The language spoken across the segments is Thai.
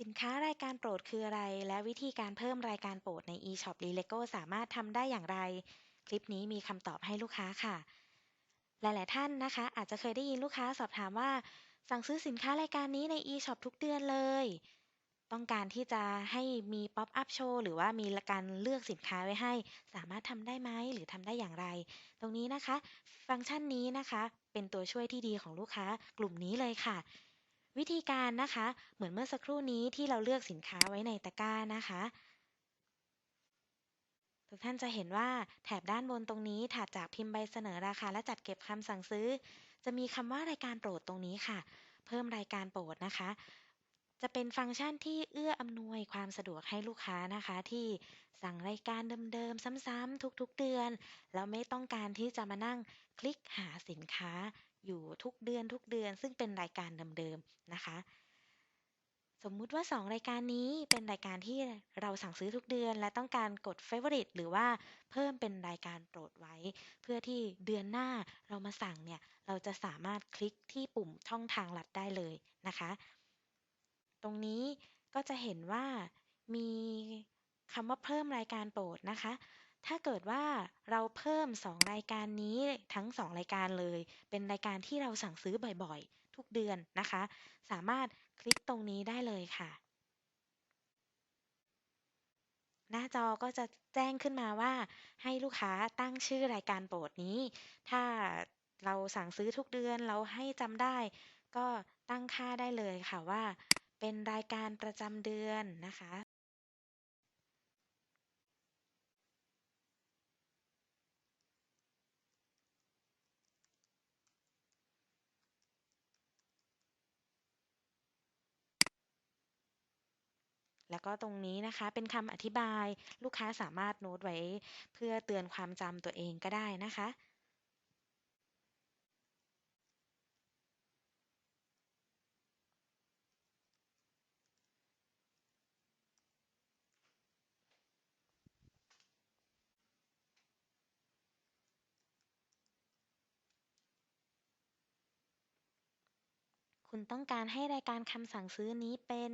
สินค้ารายการโปรดคืออะไร และวิธีการเพิ่มรายการโปรดใน eShop l e g o สามารถทำได้อย่างไร คลิปนี้มีคำตอบให้ลูกค้าค่ะ หลาย ๆ ท่านนะคะ อาจจะเคยได้ยินลูกค้าสอบถามว่า สั่งซื้อสินค้ารายการนี้ใน eShop ทุกเดือนเลย ต้องการที่จะให้มีป๊อปอัพโชว์หรือว่ามีการเลือกสินค้าไว้ให้ สามารถทำได้ไหมหรือทำได้อย่างไร ตรงนี้นะคะ ฟังก์ชันนี้นะคะ เป็นตัวช่วยที่ดีของลูกค้ากลุ่มนี้เลยค่ะ วิธีการนะคะ เหมือนเมื่อสักครู่นี้ที่เราเลือกสินค้าไว้ในตะกร้านะคะ ทุกท่านจะเห็นว่าแถบด้านบนตรงนี้ถัดจากพิมพ์ใบเสนอราคาและจัดเก็บคำสั่งซื้อ จะมีคำว่ารายการโปรดตรงนี้ค่ะ เพิ่มรายการโปรดนะคะจะเป็นฟังก์ชันที่เอื้ออำนวยความสะดวกให้ลูกค้านะคะ ที่สั่งรายการเดิมๆ ซ้ำๆทุกๆเดือน แล้วไม่ต้องการที่จะมานั่งคลิกหาสินค้า อยู่ทุกเดือนทุกเดือน ซึ่งเป็นรายการเดิมๆนะคะ สมมุติว่า 2 รายการนี้เป็นรายการที่เราสั่งซื้อทุกเดือน และต้องการกด favorite หรือว่าเพิ่มเป็นรายการโปรดไว้ เพื่อที่เดือนหน้าเรามาสั่งเนี่ย เราจะสามารถคลิกที่ปุ่มช่องทางลัดได้เลยนะคะ ตรงนี้ก็จะเห็นว่ามีคำว่าเพิ่มรายการโปรดนะคะ ถ้าเกิดว่าเราเพิ่ม 2 รายการนี้ทั้ง 2 รายการเลย เป็นรายการที่เราสั่งซื้อบ่อยๆ ทุกเดือนนะคะ สามารถคลิกตรงนี้ได้เลยค่ะ หน้าจอก็จะแจ้งขึ้นมาว่า ให้ลูกค้าตั้งชื่อรายการโปรดนี้ ถ้าเราสั่งซื้อทุกเดือนเราให้จำได้ ก็ตั้งค่าได้เลยค่ะว่า เป็นรายการประจำเดือนนะคะ แล้วก็ตรงนี้นะคะเป็นคำอธิบายลูกค้าสามารถโน้ตไว้ เพื่อเตือนความจำตัวเองก็ได้นะคะ คุณต้องการให้รายการคำสั่งซื้อนี้เป็น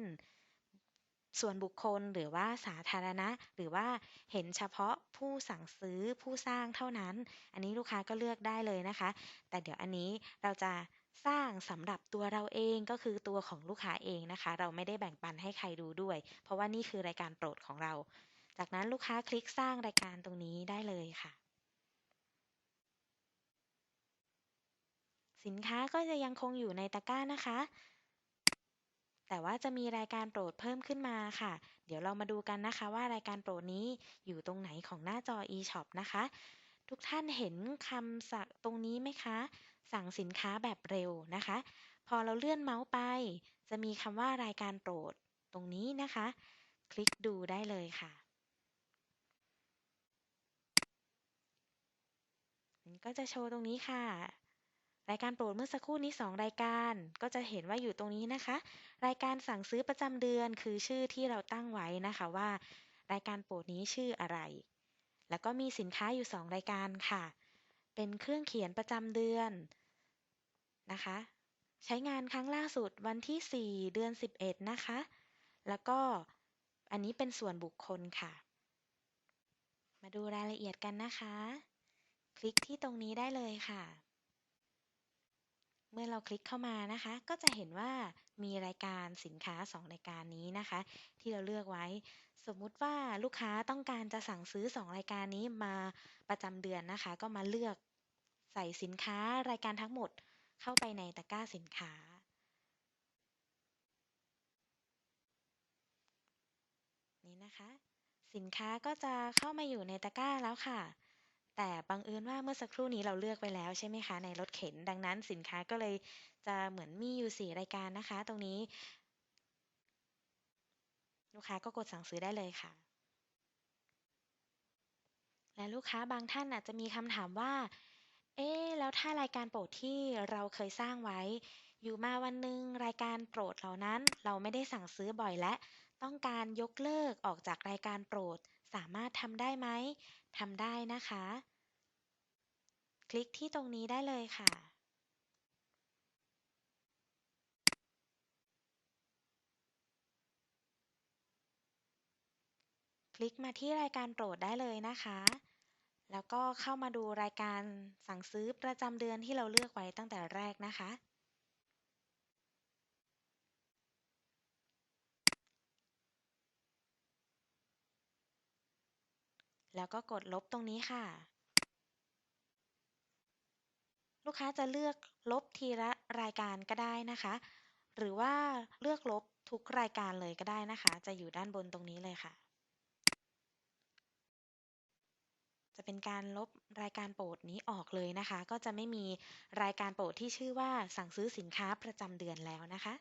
ส่วนบุคคลหรือว่าสาธารณะ หรือว่าเห็นเฉพาะผู้สั่งซื้อผู้สร้างเท่านั้น อันนี้ลูกค้าก็เลือกได้เลยนะคะ แต่เดี๋ยวอันนี้เราจะสร้างสำหรับตัวเราเองก็คือตัวของลูกค้าเองนะคะ เราไม่ได้แบ่งปันให้ใครดูด้วย เพราะว่านี่คือรายการโปรดของเรา จากนั้นลูกค้าคลิกสร้างรายการตรงนี้ได้เลยค่ะ สินค้าก็จะยังคงอยู่ในตะกร้านะคะ แต่ว่าจะมีรายการโปรดเพิ่มขึ้นมาค่ะ เดี๋ยวเรามาดูกันนะคะว่ารายการโปรดนี้อยู่ตรงไหนของหน้าจอ eShop นะคะ ทุกท่านเห็นคำสั่งตรงนี้ไหมคะ สั่งสินค้าแบบเร็วนะคะ พอเราเลื่อนเมาส์ไป จะมีคำว่ารายการโปรดตรงนี้นะคะ คลิกดูได้เลยค่ะก็จะโชว์ตรงนี้ค่ะ รายการโปรดเมื่อสักครู่นี้ 2 รายการก็จะเห็นว่าอยู่ตรงนี้นะคะ รายการสั่งซื้อประจำเดือนคือชื่อที่เราตั้งไว้นะคะว่า รายการโปรดนี้ชื่ออะไร แล้วก็มีสินค้าอยู่ 2 รายการค่ะ เป็นเครื่องเขียนประจำเดือนนะคะ ใช้งานครั้งล่าสุดวันที่ 4 เดือน 11 นะคะ แล้วก็อันนี้เป็นส่วนบุคคลค่ะ มาดูรายละเอียดกันนะคะ คลิกที่ตรงนี้ได้เลยค่ะ เมื่อเราคลิกเข้ามานะคะ ก็จะเห็นว่ามีรายการสินค้า 2 รายการนี้นะคะ ที่เราเลือกไว้ สมมุติว่าลูกค้าต้องการจะสั่งซื้อ 2 รายการนี้มาประจำเดือนนะคะ ก็มาเลือกใส่สินค้ารายการทั้งหมดเข้าไปในตะกร้าสินค้า นี่นะคะ สินค้าก็จะเข้ามาอยู่ในตะกร้าแล้วค่ะ แต่บังเอิญว่าเมื่อสักครู่นี้เราเลือกไปแล้วใช่ไหมคะ ในรถเข็นดังนั้นสินค้าก็เลยจะเหมือนมีอยู่ 4 รายการนะคะ ตรงนี้ ลูกค้าก็กดสั่งซื้อได้เลยค่ะ และลูกค้าบางท่านอาจจะมีคำถามว่า เอ๊แล้วถ้ารายการโปรดที่เราเคยสร้างไว้ อยู่มาวันหนึ่งรายการโปรดเหล่านั้น เราไม่ได้สั่งซื้อบ่อยและ ต้องการยกเลิกออกจากรายการโปรด สามารถทำได้ไหม ทำได้นะคะ คลิกที่ตรงนี้ได้เลยค่ะ คลิกมาที่รายการโปรดได้เลยนะคะ แล้วก็เข้ามาดูรายการสั่งซื้อประจำเดือนที่เราเลือกไว้ตั้งแต่แรกนะคะ แล้วก็กดลบตรงนี้ค่ะ ลูกค้าจะเลือกลบทีละรายการก็ได้นะคะ หรือว่าเลือกลบทุกรายการเลยก็ได้นะคะ จะอยู่ด้านบนตรงนี้เลยค่ะ จะเป็นการลบรายการโปรดนี้ออกเลยนะคะ ก็จะไม่มีรายการโปรดที่ชื่อว่าสั่งซื้อสินค้าประจำเดือนแล้วนะคะ